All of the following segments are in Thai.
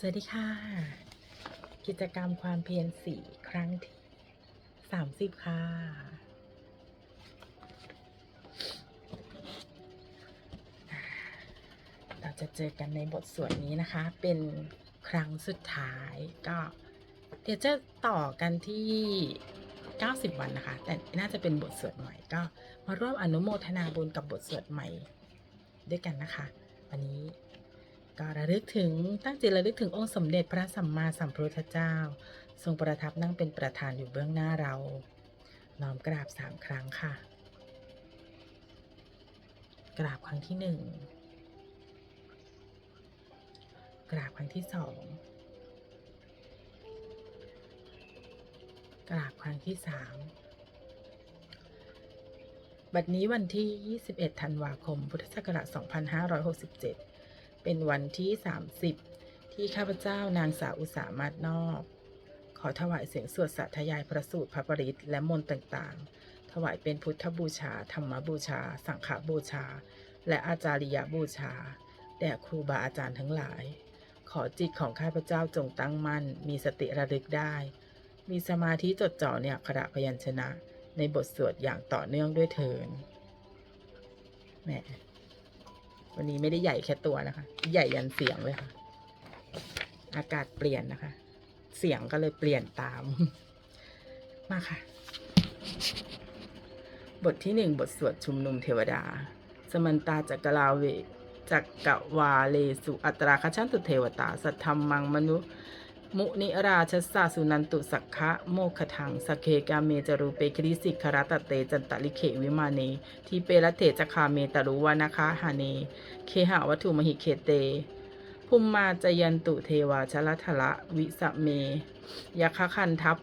สวัสดีค่ะ กิจกรรมความเพียรสี่ครั้งที่สามสิบค่ะ เราจะเจอกันในบทสวดนี้นะคะ เป็นครั้งสุดท้ายก็ เดี๋ยวจะต่อกันที่ 90 วันนะคะ แต่น่าจะเป็นบทสวดใหม่ก็มาร่วมอนุโมทนาบุญกับบทสวดใหม่ด้วยกันนะคะ วันนี้ ก็ระลึกถึงตั้งจิตระลึกถึงองค์สมเด็จพระสัมมาสัมพุทธเจ้า ทรงประทับนั่งเป็นประธานอยู่เบื้องหน้าเรา น้อมกราบสามครั้งค่ะ กราบครั้งที่หนึ่งกราบครั้งที่สองกราบครั้งที่สามบัดนี้วันที่ 21 ธันวาคม พุทธศักราช 2567 เป็นวันที่ 30 ที่ข้าพเจ้านางสาวอุสามาศนอก ขอถวายเสียงสวดสาธยายพระสูตรพระปริตและมนต์ต่างๆ ถวายเป็นพุทธบูชา ธรรมบูชา สังฆบูชา และอาจาริยบูชา แด่ครูบาอาจารย์ทั้งหลาย ขอจิตของข้าพเจ้าจงตั้งมั่น มีสติระลึกได้ มีสมาธิจดจ่อเนี่ยขณะพยัญชนะ ในบทสวดอย่างต่อเนื่องด้วยเทินแหม วันนี้ไม่ได้ใหญ่แค่ตัวนะคะ ใหญ่ยันเสียงเลยค่ะ อากาศเปลี่ยนนะคะ เสียงก็เลยเปลี่ยนตาม มาค่ะ บทที่หนึ่งบทสวดชุมนุมเทวดา สมันตาจักรลาเวจักกวาเลสุอัตราคชันตุเทวตา สัทธรรมังมนุษย มุนิราชสาสุนันตุสักคะโมคทังสเคกาเมจรูเปคริสิกคารตเตจันตลิเขวิมาเนทีเปรเถจคาเมตรุวานะคะหาเน เคหาวัตถุมหิเคเต ภูมมาจยันตุเทวาชลทละวิสเม ยักขคันทัพ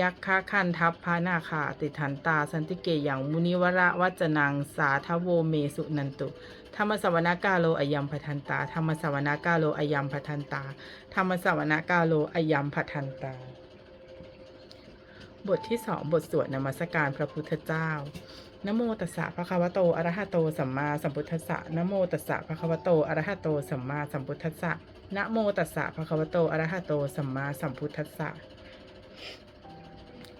ยักขคันทัพพานาคาติทันตาสันติเกยังมุนิวระวัจนังสาทโวเมสุนันตุ ธรรมสวนากาโลอยัมพัทันตา ธรรมสวนากาโลอยัมพัทันตา ธรรมสวนากาโลอยัมพัทันตา บทที่สองบทสวดนมัสการพระพุทธเจ้านะโมตัสสะภะคะวะโตอะระหะโตสัมมาสัมพุทธัสสะนะโมตัสสะภะคะวะโตอะระหะโตสัมมาสัมพุทธัสสะนะโมตัสสะภะคะวะโตอะระหะโตสัมมาสัมพุทธัสสะ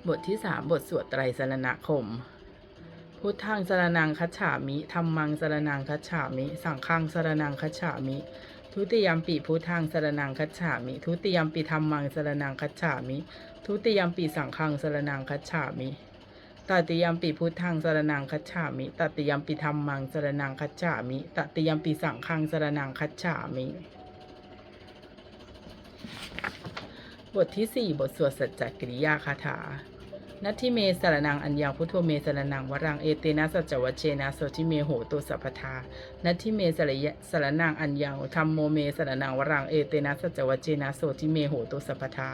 บทที่สามบทสวดไตรสรณคม พุทธังสรนังคัจฉามิธรรมังสรนังคัจฉามิ สังฆังสรนังคัจฉามิ ทุติยมปีพุทธังสรนังคัจฉามิ ทุติยมปีธรรมังสรนังคัจฉามิ ทุติยมปีสังฆังสรนังคัจฉามิตติยมปีพุทธังสรนังคัจฉามิตติยมปีธรรมังสรนังคัจฉามิตติยมปีสังฆังสรนังคัจฉามิ บทที่สี่บทสวดสัจจกริยาคาถา นัตทิเมสรนังอัญญังพุทโธเมสรนังวรังเอเตนะสัจจวัชเชนะโสทิเมโหตุสัพพทานัตทิเมสรยะสรนังอัญญังธรรมโมเมสรนังวรังเอเตนะสัจจวัชเชนะโสทิเมโหตุสัพพทา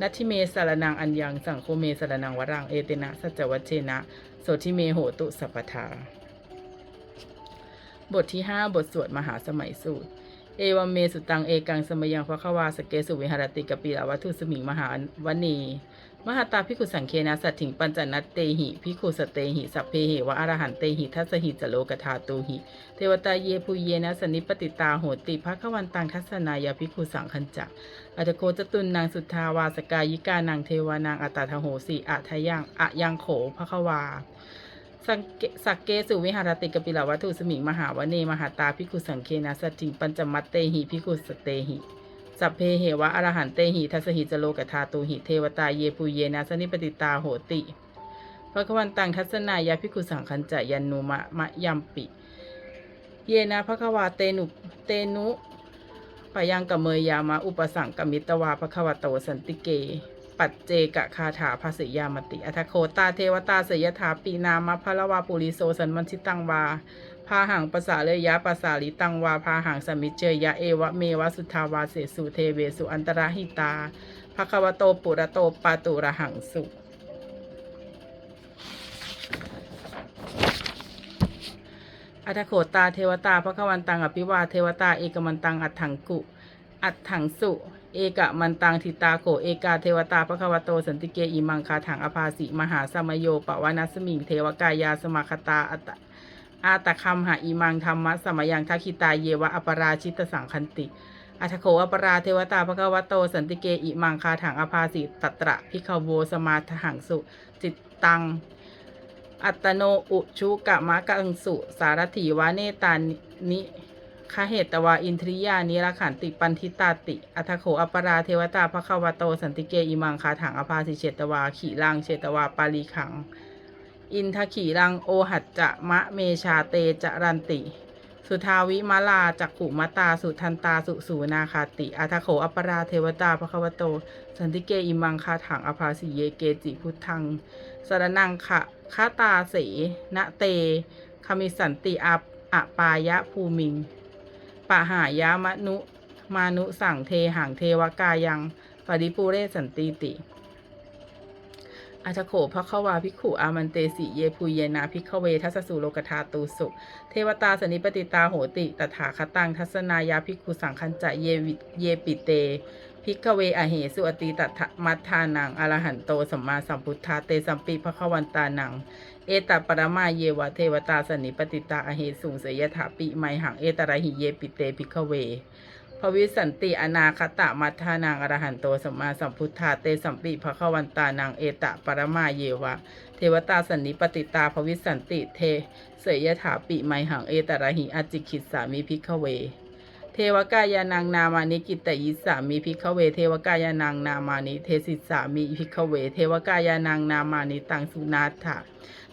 นัตทิเมสารนังอัญญังสังโฆเมสารนังวรังเอเตนะสัจวัชเชนะโสทิเมโหตุสัพพทาบทที่ 5 บทสวดมหาสมัยสูตร เอวัมเมสุตังเอกังสมยังพระควาสเกสุวิหรติกปิลาวัตถุสมิงมหาวณี มหาตาพิคุสังเคนะสัตถิงปัญจนัตเตหิพิคุสเตหิสัพเพเหวะอรหันเตหิทัสหิจโลกธาตูหิ เทวตาเยปุเยนะสนิปติตาโหติภควันตังทัศนายาพิคุสังคัญจักอัตโคจตุนนางสุทธาวาสกายิกานางเทวานางอัตตาทโหสีอะทะยังอะยังโขภควาสักสักเกสุวิหารติกปิลาวัตถุสมิงมหาวเนมหาตาพิคุสังเคนะสัตถิงปัญจมัตเตหิพิคุสเตหิ สัพเพเหวะอรหันเตหิทัสหิจโลกธาตูหิเทวตาเยปุเยนะสนิปติตาโหติพระควันตังทัศนายาพิคุสังคัญจะยันนุมะมะยัมปิ เยนะพระควาเตนุเตนุปยังกะเมยยามาอุปสังกมิตวาพระควโตสันติเก ปัจเจกคาถาภาษิยามติ อัทโคตาเทวตาเสยถาปีนามะพะละวาปุริโสสันมันชิตังวา พาหังภาษาเลยะภาษาลิตังวาพาหังสมิจเจยะเอวะเมวะสุทาวาเสสุเทเวสุอันตรหิตาภควโตปุระโตปาตุระหังสุอัตโขตาเทวตาพระควันตังอภิวาเทวตาเอกมันตังอัตถังกุ อัตถังสุ เอกมันตังทิตาโขเอกาเทวตาพระควโตสันติเกอิมังคาถังอภาสิมหาสมโยปวานัสมิงเทวกายาสมาคตาอัต อาตะคัมหาอิมังธรรมะสมยังทักขิตาเยวะอปราชิตสังคันติ อัทโขอปราเทวตาภควโต สันติเกอิมังคาถังอภาสิตตระพิคโวสมาทหังสุ จิตตัง อัตโนอุชุกะมะกังสุ สารถีวาเนตานิคเหตวาอินทริยานิรขันติปันทิตาติ อัทโขอปราเทวตาภควโต สันติเกอิมังคาถังอภาสิเชตวาขีลังเชตวาปาลีขัง อินทขีรังโอหัจจะมะเมชาเตจรันติ สุทาวิมาลาจักขุมตาสุทันตาสุสูนาคาติอัทโขอปราเทวตาภควโต สันติเกอิมังคาถังอภาสิเยเกจิพุทธังสรนังขะคาตาเสนะเตคมิสันติอัปอปายะภูมิงปะหายามนุมานุสั่งเทหังเทวกายังปริปุเรสันติติ อาชโขพระขวาภิกขุอามันเตสิเยภูเยนาภิกขเวทัสสุโลกธาตูสุ เทวตาสนิปติตาโหติตถาคตังทัศนายาภิกขุสังคัญจะเยวิเยปิเตภิกเวอเหสุอติตัทะมัทธานังอรหันโตสัมมาสัมพุทธาเตสัมปิภควันตานัง เอตปรมาเยวะเทวตาสนิปติตาอเหสุงเสยถาปิไมหังเอตระหิเยปิเตภิกเว ภวิสันติอนาคตะมัทธานังอรหันโตสัมมาสัมพุทธาเตสัมปิภควันตานังเอตะปรมาเยวะ เทวตาสันิปติตาภวิสันติเทเสยถาปิไมหังเอตระหิอจิคิดสามิภิกเว เทวกายานังนามานิกิตตยิสามิภิกเว เทวกายานังนามานิเทสิสสามิภิกเว เทวกายานังนามานิตังสุนาถะ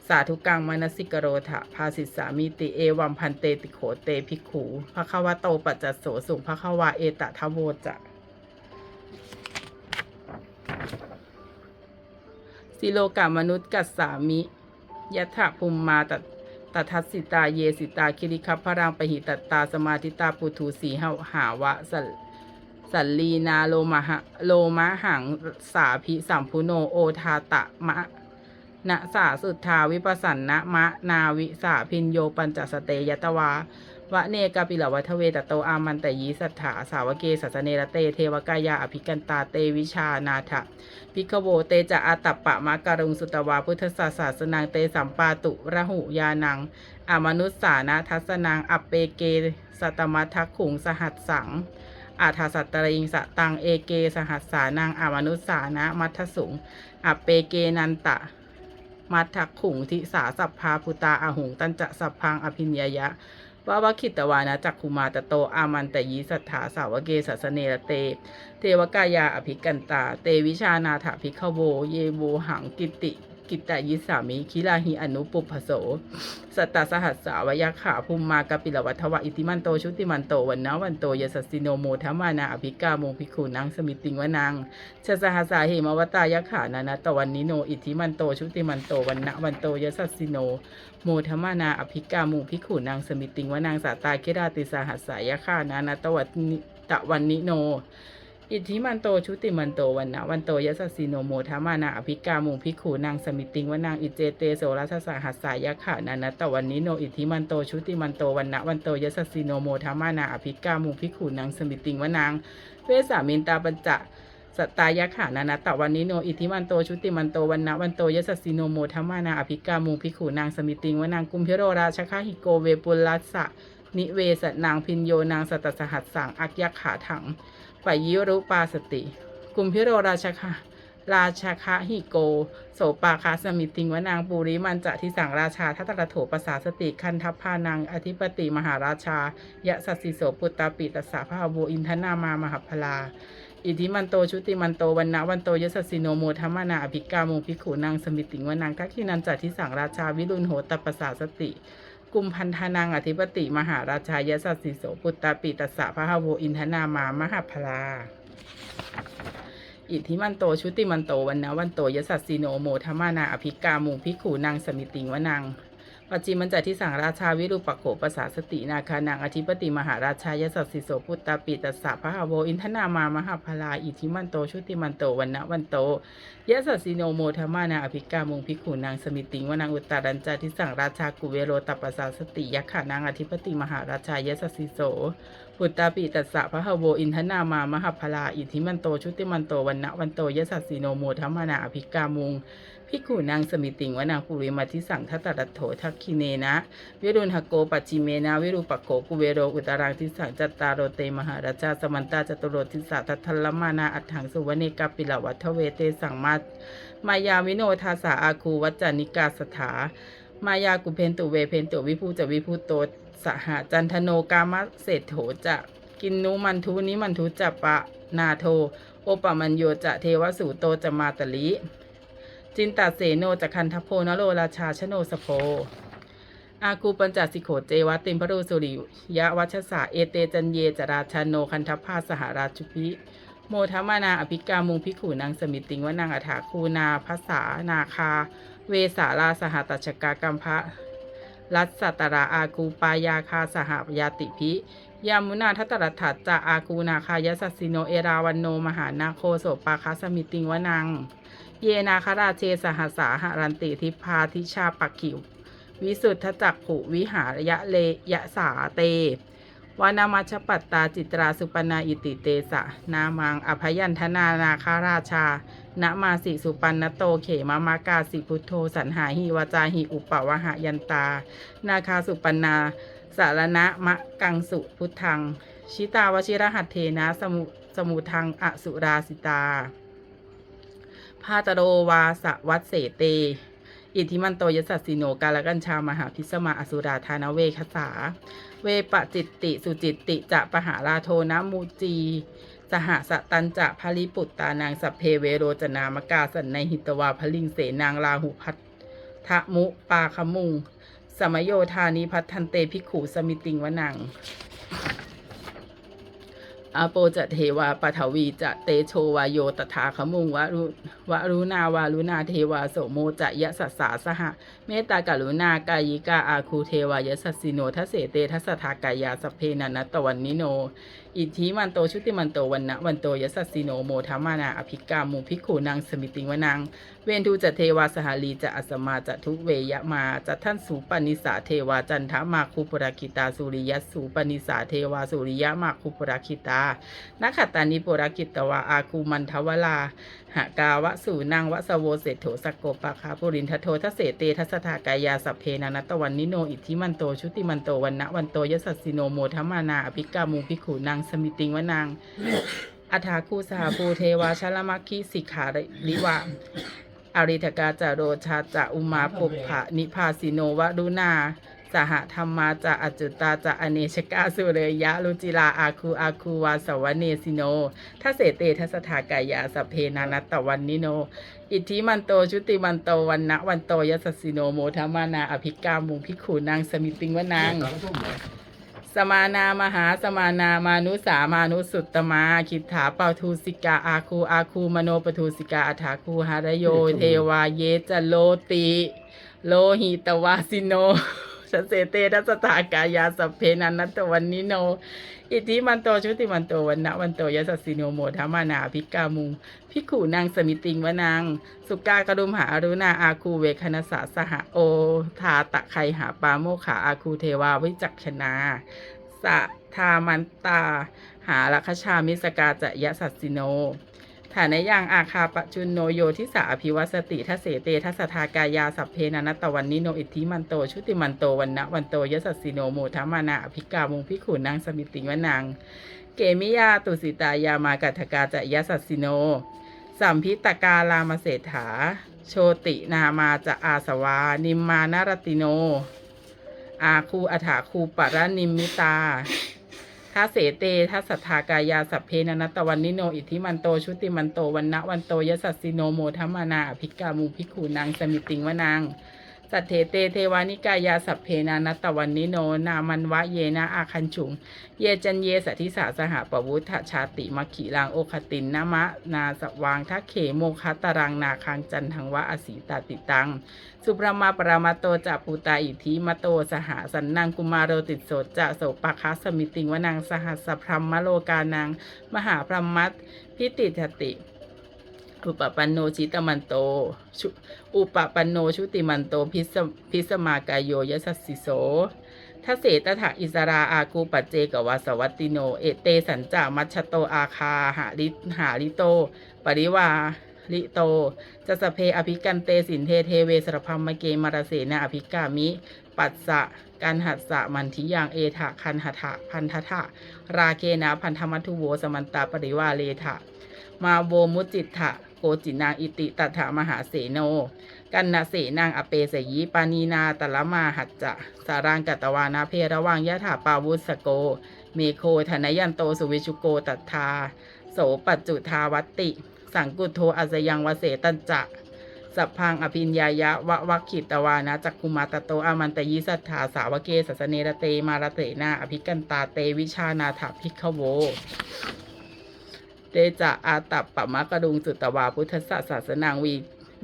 สาธุกังมนสิกโรถะภาสิสามิติเอวัมพันเตติโขเตภิกขูภะคะวะโตปัจจสโสสุภะคะขวะเอตทะโวจะสิโลกามนุษย์กัสสามิยัถะภูมมาตตทัสสิตาเยสิตาคิริคัพพรังปหิตตาสมาธิตาปุถุสีหาหาวะสัลสัลลีนาโลมะโลมะหังสาภิสัมพุโนโอทาตะมะ นะสาสุทธาวิปสันนะมะนาวิสาพินโยปัญจสเตยตวาวะเนกาปิลวัทเวตโตอามันตยีสัทธาสาวเกสัสเนระเตเทวกายาอภิกันตาเตวิชานาถะพิกโวเตจะอาตัปปะมะการุงสุตวาพุทธศาสสนังเตสัมปาตุระหุยานังอามนุสสานะทัสนังอัปเปเกสตมัทักขุงสหัสสังอาทาสัตตริงสตังเอเกสหัสสานังอามนุสสานะมัทสุงอัปเปเกนันตะ มัททักขุงทิสาสัพพาพุตาอาหุงตันจะสัพพังอภินยายะวาวคิตวานะจักคุมาตโตอามันตยีสัทธาสาวเกสัสเนรเต เทวกายาอภิกันตา เตวิชานาถาภิกขโว เยโวหังกิติ กิตตยิสามิคิลาหิอนุปุพโส สัตตสหัสสาวยาขาภูมิมากปิลวัทวะอิติมันโตชุติมันโตวันนาวันโตยสัสสิโนโมทมานาอภิกาโมภิกขุนังสมิติงวนังชะสหัสาเหมวตายาขานานาตวันนิโนอิทิมันโตชุติมันโตวันนะวันโตยสัสสิโนโมทมานาอภิกาโมภิกขุนังสมิติงวนางสาตาเคราติสหัสสายาขานานาตวันตะวันนิโน อิทธิมันโตชุติมันโตวันนะวันโตยสัสสิโนโมทามานาอภิกามุงพิกขูนางสมิติงวนางอิเจเตโสรัสสาหัสสายะขานานะตะวันนิโนอิทธิมันโตชุติมันโตวันนะวันโตยสัสสิโนโมทามานาอภิกามุงพิกขูนางสมิติงวนางเวสามินตาปัญจะสตายะขานานะตะวันนิโนอิทธิมันโตชุติมันโตวันนะวันโตยสัสสิโนโมทามานาอภิกามุงพิกขูนางสมิติงวนางกุมพิโรราชคาหิโกเวปุลัสสะนิเวสนางพินโยนางสตตสหัสสังอักยักขาถัง ปยิรุปาสติ กุมพิโรราชคะราชคะหิโก โสปาคาสมิติงวนางปุริมันจะทิสังราชาทัตตระโถปสาสติคันทัพพานัง อธิปติมหาราชายะสัสิโสปุตตาปิตสาภาโวอินทนามามหพลา อิทิมันโตชุติมันโตวันนะวันโตยสัสิโนโมธรรมานาอภิกาโมภิกขุนางสมิติงวนางทักขินันจัทิสังราชาวิรุณโหตปสาสติ กุมพันธนังอธิปติ มหาราชายสัสสิโสปุตตาปิตัสสะพระหโวอินทนามามหาพลาอิทธิมันโตชุติมันโตวันนะวันโตยสัสสิโนโมธมานาอภิกามุงพิกขูนางสมิติงวนาง ปัจจิมันจัที่สั่งราชาวิรูปโขปสาสตินาคานางอธิปติมหาราชายสัสสิโสปุตตาปิตัสสะพระหโวอินทนามามหาพลาอิทิมันโตชุติมันโตวันนะวันโตยสัสสิโนโมธมานาอภิกามุงพิกขุนางสมิติงวนางอุตตารัญจาทิสั่งราชากุเวโรตัปปสาสติยักขานางอธิปติมหาราชายสัสสิโสพุตตาปิตัสสะพระหโวอินทนามามหาพลาอิทิมันโตชุติมันโตวันนะวันโตยสัสสิโนโมทัมมานาอภิกามุง พิกขุนางสมิติงวนางปุริมาทิสังทัตตัตโถทักคิเนนะวิรุณหโกปัจจิเมนะวิรูปโกกุเวโรอุตรังทิสังจัตตารโรเตมหาราชาสมันตาจตุโรทิสาทัทธัลมานาอัฏฐังสุวเนกาปิลวัฏเวเตสังมามายาวิโนทาสาอาคูวัจจานิกาสถามายากุเพนตุเวเพนตุวิภูจะวิภูโตสหจันทโนกามะเศรษโถจะกินนุมันทุนิมันทุจะปะนาโท โอปะมัญโยจะเทวสูโตจะมาตลิ จินตาเสโนจะคันทโพนโรราชาชโนสโพอากูปัญจสิโขเจวะติมพระรูสุริยะวัชสาเอเตจันเยจราชาโนคันทพาสหราชุพิโมทมานาอภิกามุงพิขูนางสมิติงวนางอัฐาคูนาภาษานาคา เวสาลาสหตัชกากัมพะรัสสัตราอากูปายาคาสหยาติพิยามุนาทัตรัถาจะอากูนาคายสัสสิโนเอราวันโนมหานาโคโสปาคาสมิติงวนัง เยนาคราเชสหสาหรันติทิพาทิชาปักขิว วิสุทธจักขุวิหารยะเลยะสาเตวานามัชปัตตาจิตราสุปนาอิติเตสะ นามังอภยันธนานาคาราชานะมาสิสุปันนโตเขมามากาสิพุทโธสันหาหิวาจาหิอุปปวหายันตา นาคาสุปันนาสารณะมะกังสุพุทธัง ชิตาวชิรหัตเทนะสมุสมุทังอสุราสิตา พาตโรวาสวัตเสเต อิทธิมันโตยสัสสิโนกาลกัญชามหาพิสมาอสุราธานเวคสา เวปจิตติสุจิตติจะปหาราโทนะมูจีสหสตันจะพลิปุตตานางสัพเพเวโรจนามกาสันในหิตวาพลิงเสนางลาหุพัททะมุปาคมุง สมโยธานิพัททันเตภิกขุสมิติงวนัง อาโปจะเทวาปทวีจะเตโชวาโยตถาขมุงวรุวรุนาวารุนาเทวาโสโมจะยะสัสสาสหะ เมตตากรุณากายิกาอาคูเทวายสัสสิโนทัสเสเตทัสทากายาสพเพนันตวันนิโน อิทธิมันโตชุติมันโตวันนะวันโตยสัสสิโนโมทามานาอภิกามุภิกขุนางสมิติวนัง เวนทูจะเทวาสหาลีจะอัสมาจะทุเวยะมาจะท่านสูปนิสาเทวาจันทามาคุปราคิตาสุริยสสูปนิสาเทวาสุริยะมาคุปราคิตานักขตานิปุราคิตวาอาคูมันทวลาหากาวะสูนางวะสโวเศโถสกโกปะคาปุรินทโททัเสเตทัสทากายาสัพเพนันตวันนิโนอิทธิมันโตชุติมันโตวันนะวันโตยสัสสิโนโมทัมมานาอภิกามุภิขุนางสมิติงวนางอัฐาคูสหภูเทวาชลมัคคิสิกขาริวะอริทกาจาโรชาจะอุมาปุพะนิพาสิโนวะรุณาสหธรรมาจะอจุตาจะอเนชกาสุเรยะลุจิลาอาคูอาคูวาสวเนสิโนทัเสเตทัสถากายาสเพนานัตตวันนิโน อิทธิมันโตชุติมันโตวันนะวันโตยสสสิโนโมทามานาอภิกามุงพิกขุนางสมิติงวนางสมานามหาสมานามานุสามานุสุตตมาคิทธาปาทูสิกาอาคูอาคูมโนปทูสิกาอัฐาคูหารโย เทวาเยจโลติ โลหิตวาสิโนชเสเตทัสสถากายาสัพเพนันนัตตวันนิโน อิทธิมันโตชุติมันโตวันนะวันโตยสัสสิโนโมทามานาภิกามุงพิกขุนางสมิติงวนางสุกากรุมหาอรุณาอาคูเวคณสาสหโอทาตะไคหาปาโมขาอาคูเทวาวิจักชนาสะทามันตา หาลัคชามิสกาจะยะสัสสิโน ฐานยังอาคาปจุนโนโยทิสาอภิวัสติทัเสเตทัสทากายาสัพเพนันตวันนิโนอิทธิมันโต ชุติมันโตวันนะวันโตยสัสสิโนโมทามานาอภิกามุงพิขุนางสมิติวนางเกมิยาตุสิตายามากัทกาจะยะสัสสิโน สัมพิตกาลามเศรษฐา โชตินามาจะอาสวา นิมมานารติโน อาคูอัฐาคูปรนิมมิตา ทัสเสเตทัสสทธากายาสัพเพนันตวันนิโน อิทธิมันโต ชุติมันโตวันนะวันโตยสัสสิโนโมทัมมานาอภิกามูภิกขูนางสมิติงวนาง สัทเทเตเทวานิกายาสัพเพนานัตตวันนิโน นามันวะเยนะอาคันฉุง เยจันเยสัทิสาสหปวุฒชาติมัคขีลังโอคตินนมะนาสวางทักเขโมคัตตรังนาคังจันทังวะอสีตาติตัง สุปรมาปรามาโตจะปูตาอิทิมโตสหสันนังกุมารโรติโสจะโสปะคัสสมิติงวนางสหัสพรหมโลกานัง มหาพรหมัตพิติทติ อุปปันโนชิตมันโต อุปปันโนชุติมันโต พิสพิสมากายโยยสัสสิโสททเสตถะอิสราอากูปัจเจกวาสวัตติโน เอเตสัญจามัชโตอาคาหาริหาริโต ปริวาลิโตจะสพเพอภิกันเตสินเทเทเวสรพัมมเกมารเสนาอภิกามิ ปัสสะกันหัสสะมันทิยังเอถะคันหทะพันททะราเคนะพันธมัทุโวสมันตาปริวาเลทะมาโวมุจิตถะ โกจินางอิติตัถามหาเสโน กันนะเสนางอเปสยีปานีนาตละมาหัจจะสารังกัตวานาเพระวังยะถาปาวุสโก เมโคธนยันโตสุวิชุโกตัทธาโสปัจจุทาวัติ สังกุโทอาสยังวเสตันจะสัพพังอภินญายะวะวัคขิตวานะจักคุมาตโตอามันตยิสัทธาสาวเกสัสเนระเตมารเตนาอภิกันตาเตวิชานาถาภิกขโว เตจะอาตับปะมะกระดุงสุตวาพุทธศาสนังวี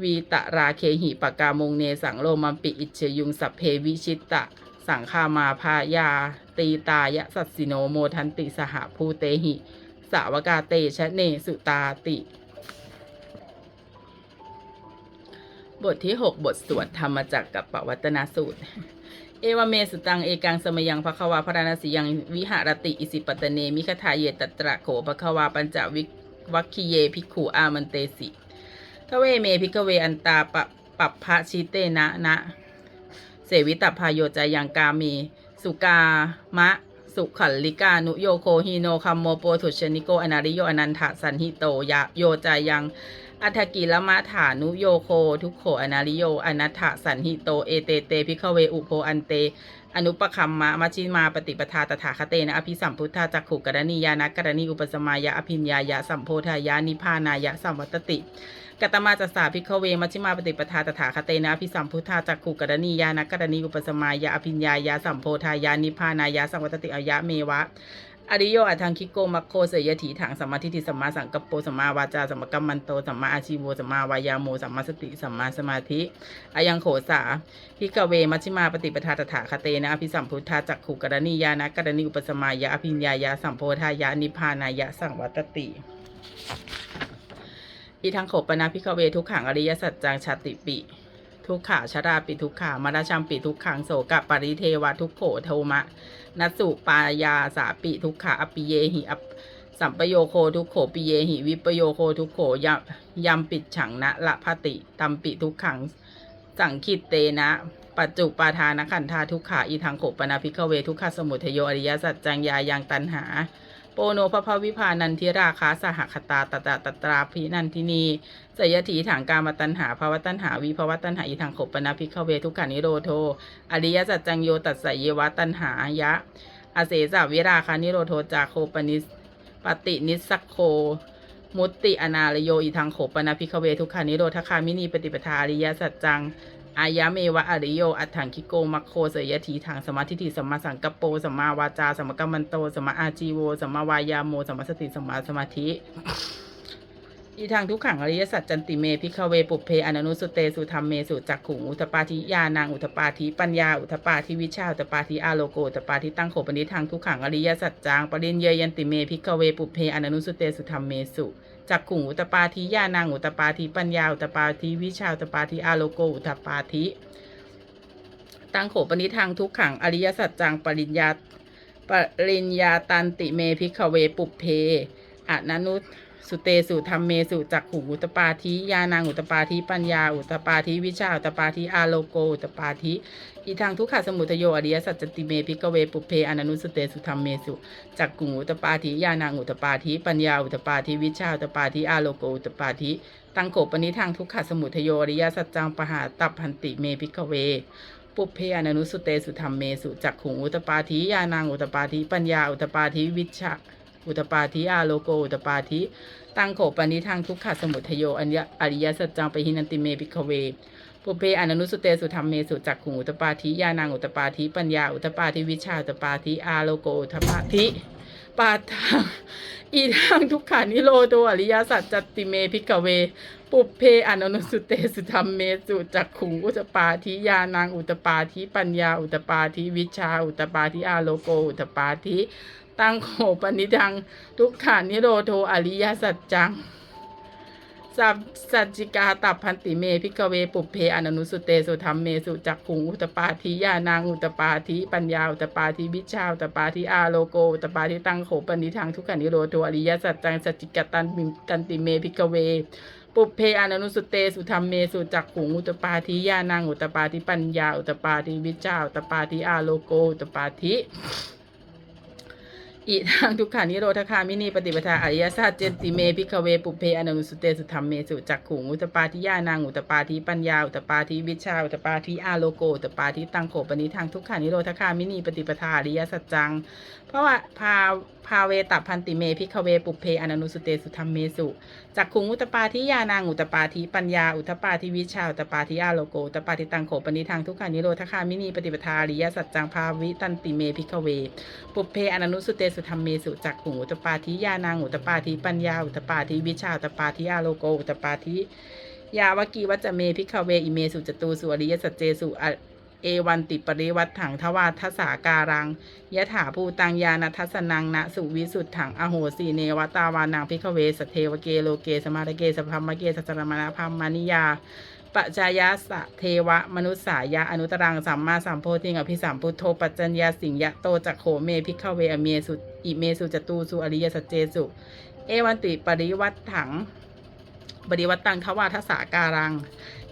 วีตะราเคหิปกามงเนสังโลมัมปิอิชยุงสัพเพวิชิตะ สังคามาพายา ตีตายะสัสสิโนโมทันติสหภูเตหิ สาวกาเตชะเนสุตาติ บทที่ 6 บทสวดธรรมจักรกับปวัตนสูตร เอวเมสุตังเอกังสมยังภควาพระนาสิยังวิหารติอิสิปตเนมิคทาเยตตระโขภควาปัญจวิวัคคีเยภิกขุอามันเตสิทเวเมพิกเวอันตาปปัปพะชิเตนะนะเสวิตพายโยจายังกามี สุกามะ สุขัลลิกานุโยโคฮิโนคัมโมโปถุชนิโกอนาริโยอนันทะสันหิโตยะโยจายัง อัฏฐกิลมะฐานุโยโค ทุกโขอนาริโย อนัตถสันหิโต เอเตเต พิขเวอุโพอันเต อนุปคัมมะมัชชิมาปฏิปทาตถาคเตนะอภิสัมพุทธาจักขุกรณียานะกรณีอุปสมายะอภิญญายะสัมโพธายานิพานายะสัมวัตติกตมาจัสสาพิกเวมัชฌิมาปฏิปทาตถาคเตนะอภิสัมพุทธาจักขุกรณียานะกรณีอุปสมายะอภิญญายะสัมโพธายานิพพานายะสัมวัตติอายะเมวะ อริโยอัทังคิโกมัคโคเสยถีถังสัมมาทิฏฐิสัมมาสังกัปโปสัมมาวาจาสัมมากัมมันโตสัมมาอาชีโวสัมมาวายาโมสัมมาสติสัมมาสมาธิอายังโขสาพิกเวมัชฌิมาปฏิปทาตถาคเตนะอภิสัมพุทธาจักขุกรณียานะกรณีอุปสมายะอภิญญายะสัมโพธายะนิพพานายะสังวัตติอีทังโขปนาพิกเวทุกขังอริยสัจจังชาติปิ ทุกขาชราปิทุกขามาราชัมปิทุกขังโสกะปริเทวะทุกโขโทมะนัสุปายาสาปิทุกขาอปิเยหิอสัมปโยโคทุกโขปิเยหิวิปโยโคทุกโขยำยำปิดฉังนะละพติตัมปิทุกขังสังคิตเตนะปัจจุปาทานขันธาทุกขาอีทางโขปนาพิกเวทุกขสมุทโยอริยสัจจังยายังตันหา โปโนภพวิพานันทิราคาสหคตาตตะตตราพินันทินีสยถีถังกามตันหาภาวตันหาวิภาวตันหาอีทางโขปนาพิกเวทุกขานิโรโท อริยสัจจังโยตัสสะเยวะตันหายะอาเสสาวิราคานิโรโทจาโคปนิสปฏินิสักโคมุตติอนาลโยอีทางโขปนาพิกเวทุกขานิโรธคามินีปฏิปทาอริยสัจจัง อายะเมวะอริโย อัตถังคิโก มัคโคเสยถีทางสมาธิติสัมมาสังกปโปสัมมาวาจาสัมมากัมมันโตสัมมาอาจีโวสัมมาวายาโมสัมมาสติสัมมาสมาธิ อีทางทุกขังอริยสัจจันติเมพิกเวปุเพอนันุสุเตสุธรรมเมสุจักขุงอุตปาทิยานางอุตปาทิปัญญาอุตปาทิวิชาอุตปาทิอาโลโกอุตปาทิตั้งโขปนิทางทุกขังอริยสัจจางปริญเยยันติเมพิกเวปุเพอนันุสุเตสุธรรมเมสุ จักขุงอุตปาทิญาณังอุตปาทิปัญญาอุตปาทิวิชาอุตปาทิอาโลโกอุตปาทิตังโขปนิทางทุกขังอริยสัจจังปริญญาปริญญาตันติเมพิกเวปุเพอนันุ สุเตสุธรรมเมสุจักขุอุตปาทิยานางอุตปาทิปัญญาอุตปาทิวิชาอุตปาทิอาโลโกอุตปาทิอีทางทุกขสมุทโยอริยสัจจติเมพิกเวปุเพอนันุสเตสุธรรมเมสุจักขุอุตปาทิยานางอุตปาทิปัญญาอุตปาทิวิชาอุตปาทิอาโลโกอุตปาทิตังโขปนิทางทุกขสมุทโยอริยสัจจังปหาตับพันติเมพิกเวปุเพอนันุสเตสุธรรมเมสุจักขุงอุตปาทิยานางอุตปาทิปัญญาอุตปาทิวิชา อุตปาทิอาโลโกอุตปาทิตั้งโขปนิทางทุกขสมุทโยอัญญอริยสัจจังไปหินันติเมพิกเวปุเพอนันุสุเตสุธรรมเมสุจักขุงอุตปาทิยานางอุตปาทิปัญญาอุตปาทิวิชาอุตปาทิอาโลโกอุตปาทิปาทางอีทางทุกขานิโรโตอริยสัจจติเมพิกเว ปุเพอนันุสุเตสุธรรมเมสุจักขุงอุตปาทิยานางอุตปาทิปัญญาอุตปาทิวิชาอุตปาทิอาโลโกอุตปาทิ ตั้งโขปนิทัง ทุกขานิโรโทอริยสัจจังสัพสัจจิกาตับพันติเมพิกเวปุเพอนันุสุเตสุธรรมเมสุจักขุงอุตปาทิยานางอุตปาทิปัญญาอุตปาทิวิชาอุตปาทิอาโลโกอุตปาทิตังโขปนิทังทุกขานิโรธอริยสัจจังสัจจิกตันกันติเมพิกเว ปุเพอนันุสุเตสุธรรมเมสุจักขุงอุตปาทิยานางอุตปาทิปัญญาอุตปาทิวิชาอุตปาทิอาโลโกอุตปาทิ อีทางทุกขานิโรธคามินีปฏิปทาอริยสัจเจนติเมพิกเวปุเพอนันุสุเตสุธรรมเมสุจักขุงอุตปาทิยานางอุตปาทิปัญญาอุตปาทิวิชาอุตปาทิอาโลโกอุตปาทิตังโขปนิทางทุกขานิโรธคามินีปฏิปทาอริยสัจจัง เพราะว่าพาพาเวตัพันติเมพิกเวปุเพอนันุสเตสุธรรมเมสุจักขุงอุตปาทิยานางอุตปาทิปัญญาอุตปาทิวิชาอุตปาทิอาโลโกอุตปาทิตังโขปนิทางทุกขานิโรธคามินีปฏิปทาริยสัจจังภาวิตันติเมพิกเว ปุเพอนันุสเตสุธรรมเมสุจักขุงอุตปาทิยานางอุตปาทิปัญญาอุตปาทิวิชาอุตปาทิอาโลโกอุตปาทิยาวกีวัจจเมพิกเวอิเมสุจตูสุอริยสัจเจสุอะ เอวันติปริวัตถังทวาทัสาการังยะถาภูตังยานัทัสนังนะสุวิสุทถังอโหสีเนวตาวานังพิกเวสเทวเกโลเกสมารเกสพัมมะเกสสรมนาพัมมานิยาปัจจายาสะเทวะมนุษสายะอนุตรังสัมมาสัมโพธิงอภิสัมพุทโธปัจจัญญาสิงยะโตจักโขเมพิกขเวอเมสุอิเมสุจตูสุอริยสัจเจสุ เอวันติปริวัตถังปริวัตตังทวาทสาการัง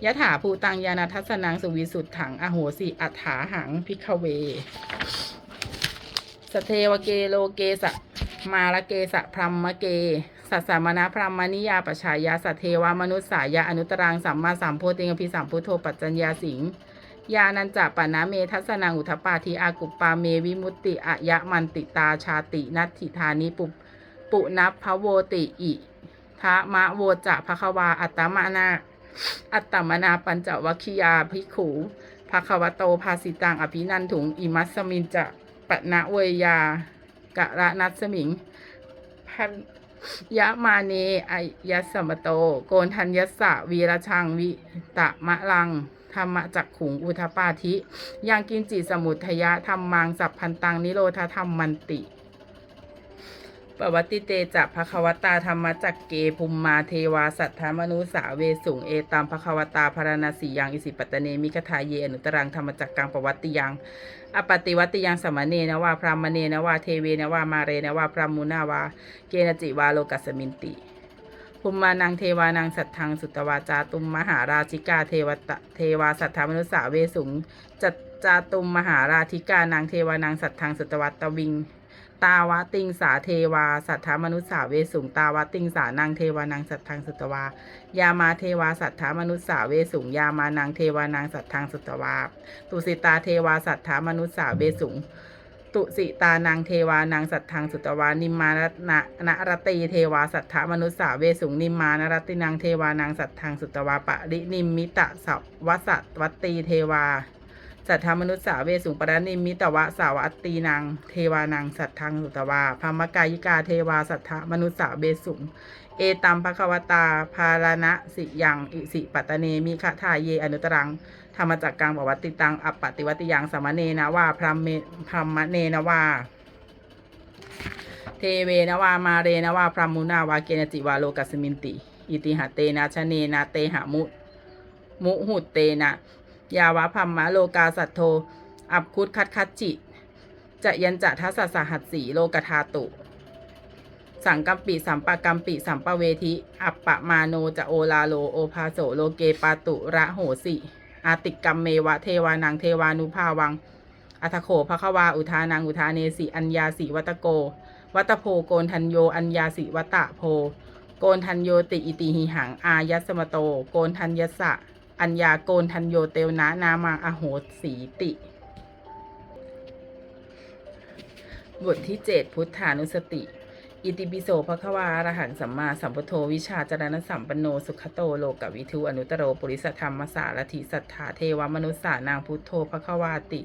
ยะถาภูตังยานาทัสนังสุวิสุทถัง อโหสิอัฏฐาหังพิกเว สเทวเกโลเกสะมาละเกสะพรัมมเก สัสสามนาพรัมมนิยาปชายาสทเทวามนุษสายาอนุตรังสัมมาสัมโพธิงอภิสัมพุทโธปัจจัญญาสิงยานันจะปะนะเมทัสนังอุทปปาทีอากุปปาเมวิมุตติอะยะมันติตาชาตินัตถิธานิปุปุนับพะโวติอิพระมะโวจะภควาอัตตมานา อัตตมนาปัญจวัคคียาภิกขุภควโตภาสิตังอภินันถุง อิมัสมินจะปะนะเวยากะระนัสมิงพันยะมาเนอยัสสมโต โกนทัญยสสะวีรชังวิตะมะลังธรรมจักขุงอุทปาธิ ยังกินจิสมุทยะธรรมังสัพพันตังนิโรธธรรมมันติ ปวัติเตจัภควตาธรรมจักเกภุมมาเทวาสัทธามนุสาเวสุงเอตามภควตาพารณสียังอิสิปตตเนมิคทาเยอนุตรังธรรมจักกังปวัติยังอปฏิวัติยังสมณเนนะว่าพรามเนนะว่าเทเวนะว่ามาเรนะว่าพรามุนาวา เกณจิวาโลกัสมินติภุมมานังเทวานังสัทธังสุตวาจาตุมมหาราชิกาเทวตะเทวาสัทธามนุสาเวสุงจัตจาตุมมหาราธิกานางเทวานังสัทธังสุตวัตตวิง ตาวะติงสาเทวา สัทธามนุษสาเวสุงตาวะติงสานางเทวานางสัทธังสุตวา ยามาเทวาสัทธามนุษสาเวสุงยามานางเทวานางสัทธังสุตวา ตุสิตาเทวาสัทธามนุษสาเวสุงตุสิตานางเทวานางสัทธังสุตวานิมมานนะนรตีเทวาสัทธามนุษสาเวสุงนิมมานรตินางเทวานางสัทธังสุตวาปะรินิมิตะสวสัตวัตตีเทวา สัทธามนุษย์สาเวสุงปรนิมมิตวะสาวัตตีนางเทวานางสัทธังสุตวาพามกายิกาเทวาสัทธามนุษย์สาเวสุงเอตัมภควตา ภารณะสิยังอิสิปัตเนมิคทาเยอนุตรังธรรมจักกังบวัตติตังอัปปติวัติยังสามเณนะว่าพรมเมพรมเนนะว่าเทเวนะว่ามาเรนะว่าพรหมุนาวาเกณจิวาโลกัสมินติ อิติหะเตนะชะเนนะเตหะมุ มุหุเตนะ ยาวะพัมมะโลกาสัตโท อับคุตคัดคัดจิ จะยันจะทัสสะหัสสีโลกธาตุ สังกัมปิสัมปะกัมปิสัมปะเวทิ อัปปะมาโนจะโอลาโลโอภาโสโลเกปาตุระโหสิอาติกรรมเมวะเทวานังเทวานุภาวัง อัทโขภควาอุทานังอุทาเนสิอัญญาสิวัตโก วัตโพโกนทันโยอัญญาสิวัตะโพ โกนทันโยติอิติหิหังอายัสมโต โกนทันยสะ อัญญาโกนทันโยเตวนะนามาอโหสีติ บทที่ 7 พุทธานุสติ อิติปิโสภควาอรหังสัมมาสัมพุทโธวิชาจารณสัมปันโนสุขโตโลกวิทูอนุตโรปุริสธรรมสารถิสัทธาเทวมนุสสานางพุทโธภควาติ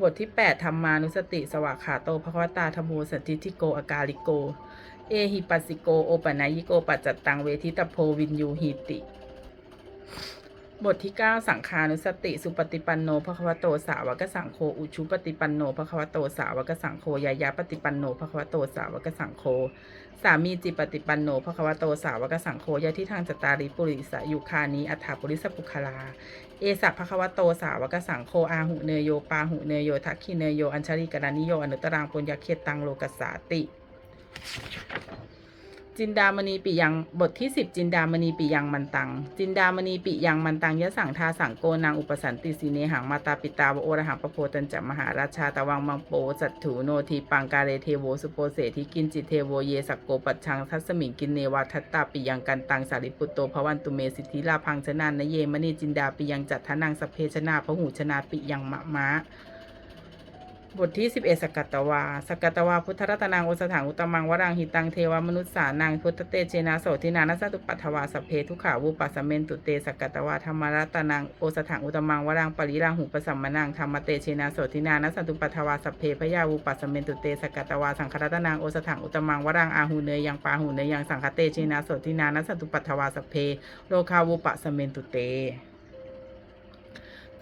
บทที่ 8 ธรรมานุสติ สวากขาโตภควตาธรรมโมสันติทิโกอากาลิโก เอหิปัสสิโก โอปะนายิโก ปัจจัตตัง เวทิตโพวินยูหิติ บทที่ 9 สังขานุสติ สุปฏิปันโนภควโตสาวกสังโฆอุชุปฏิปันโนภควโตสาวกสังโฆยายาปฏิปันโนภควโตสาวกสังโฆสามีจิปฏิปันโนพระควโตสาวกสังโฆยะที่ทางจตาริปุริสยุคานิอัฏฐาปุริสปุคลา เอสัพพะควโตสาวกสังโฆอาหุเนโยปาหุเนโยทักขิเนโยอัญชลีกรณิโยอนุตรังปุญญาเขตตังโลกัสสาติ จินดามณีปิยังบทที่10จินดามณีปิยังมันตัง จินดามณีปิยังมันตังยะสังทาสังโกนางอุปสันติสีเนหังมาตาปิตาวโอระหังปะโพตันจะมหาราชาตะวังมังโปจัตถูโนทีปังกาเรเทโวสุโปเสทิกินจิเทโวเยสักโกปัจชังทัสมิงกินเนวาทัตตาปิยังกันตังสาริปุตโตภวันตุเมสิทธิลาพังชนานนเยมณีจินดาปิยังจัตทนังสเพชนาพหูชนาปิยังมะมะ บทที่ 11สกัตตวาสกัตตวาพุทธรัตนังโอสถังอุตมังวรังหิตังเทวมนุษสานังพุทธเตเชนะโสทินานัสตุปัทวาสพเพทุขาวุปัสสเมนตุเตสกัตตวาธรรมรัตนังโอสถังอุตมังวรังปริรังหุปสัมมนังธรรมเตเชนะโสทินานัสตุปัทวาสพเพพยาวุปัสสเมนตุเตสกัตตวาสังครัตนังโอสถังอุตมังวรังอาหูเนยยังปาหูเนยยังสังคเตเชนะโสทินานัสตุปัทวาสพเพโลคาวุปัสเมนตุเต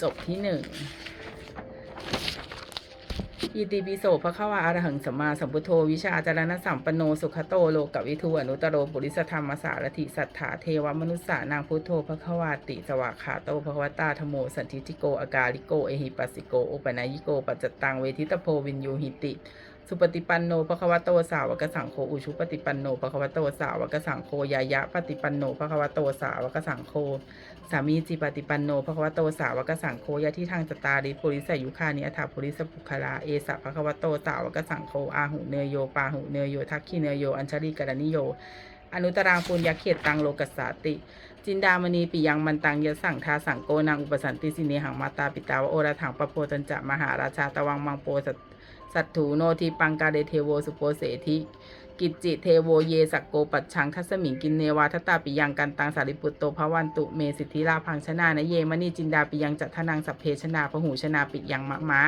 จบที่หนึ่ง อิติปิโสพระขวาอระหังสัมมาสัมพุทโธวิชาจารณสัมปโนสุขโตโลกวิทูอนุตโรปุริสธรรมสารถิสัทธาเทวมนุษสานางพุทโธพระขวาติสวากขาโตพระวตาธโมสันทิติโกอากาลิโกเอหิปัสสิโกโอปนายิโกปัจจตังเวทิตโพวินยูหิติ สุปฏิปันโนภะควะโตสาวกสังโฆอุชุปฏิปันโนภะควะโตสาวกสังโฆยายะปฏิปันโนภะควะโตสาวกสังโฆสามีจิปฏิปันโนภควโตสาวกสังโฆยะที่ทางจตาริปุริสยุคานิอัฐาปุริสปุคลาเอสะภควโตสาวกสังโฆอาหุเนยโยปาหุเนยโยทักขิเนยโยอัญชลีกรณิโยอนุตรางปุญญาเขตตังโลกัสสาติ จินดามณีปิยังมันตังยสังทาสังโกนางอุปสันติสิเนหังมาตาปิตาวะโอระถังปะโพตันจะมหาราชาตวังมังโปสัต สัตถูโนทีปังกาเดเทโวสุโปเสธิกิจจิเทโวเยสักโกปัจชังทัสมิงกินเนวาทตาปิยังกันตังสาริปุตโตภวันตุเมสิทธิลาพังชนานะเยมณีจินดาปิยังจัทนังสัพเพชนาพหูชนาปิยังมะมะ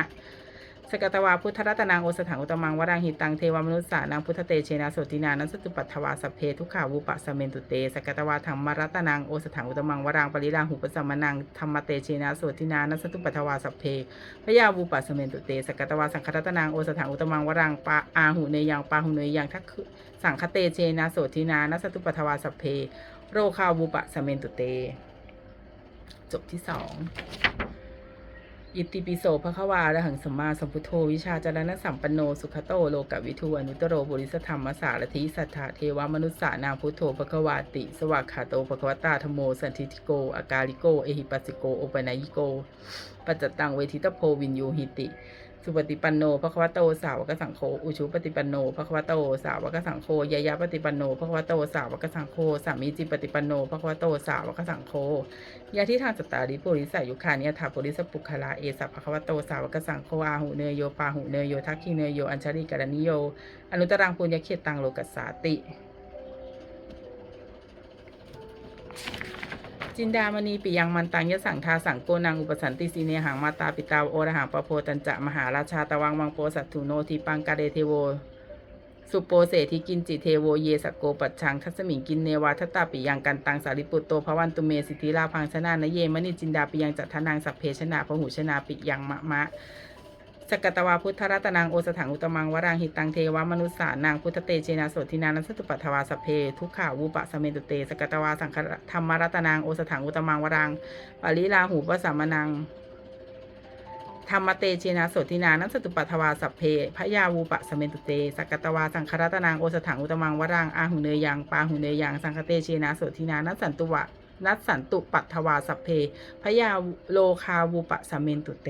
สกตวาพุทธรัตนางโอสถังอุตมังวรังหิตังเทวมนุษสานังพุทธเตเชนะโสตินานัสสตุปัทวาสพเพทุขาวุปะสเมนตุเตสกตวาธรรมรัตนางโอสถังอุตมังวรังปริรังหุปสัมมนังธรรมเตเชนะโสตินานัสสตุปัทวาสพเพพยาวุปะสเมนตุเตสกตวาสังครัตนางโอสถังอุตมังวรังปาอาหุเนยังปาหุเนยังทักสังคเตเชนะโสตินานัสสตุปัทวาสพเพ โรคาวุปะสเมนตุเต จบที่สอง อิติปิโสภะควาระหังสัมมาสัมพุทโธวิชาจารณสัมปันโนสุขโตโลกวิทูอนุตตโรบุริสธรรมสารทิสัทธาเทวมนุษสานาพุทโธภะควาติ สวากขาโตภะควตาธโมสันทิติโกอากาลิโก เอหิปัสสิโกโอปนายิโก ปัจจตังเวทิตโพวินยูหิติ สุปฏิปันโนภะควะโตสาวกสังโฆอุชุปฏิปันโนภะควะโตสาวกสังโฆยายะปฏิปันโนภะควะโตสาวกสังโฆสามีจิปฏิปันโนภะควะโตสาวกสังโฆยะที่ทางจตาริปุริสายุคานิยถาปุริสปุคลาเอสัพภะควะโตสาวกสังโฆอาหุเนยโยปาหุเนยโยทักขิเนยโยอัญชลีกรณิโย อนุตรังปุญญเขตตังโลกัสสาติ จินดามณีปิยังมันตังยะสังทาสังโกนังอุปสันติสีเนหังมาตาปิตาโอระหังปะโพตันจะมหาราชาตะวังวังโปสัตถุโนทีปังกาเดเทโวสุโปเสทิกินจิเทโวเยสกโกปัจชังทัศมิงกินเนวาทตตาปิยังกันตังสาริปุตโตภวันตุเมสิทธิลาพังชนะนเยมณีจินดาปิยังจัตทนางสัพเพชนาพหูชนาปิยังมะมะ สกตวาพุทธรัตนังโอสถังอุตมังวรังหิตังเทวมนุสสานางพุทธเตเชนะโสทินานัสตุปัทวาสเพ ทุกขาวูปะสเมตุเต สกตวาสังฆธรรมรัตนังโอสถังอุตมังวรังปริลาหูปสัมมนังธรรมเตเชนะโสทินานัสตุปัทวาสัพเพพยาวูปะสเมตุเตสกตวาสังฆรัตนังโอสถังอุตมังวรังอาหุเนยยังปาหุเนยยังสังฆเตเชนะโสทินานัสันตุวะนัสสันตุปัทวาสัพเพพยาโลคาวูปะสเมตุเต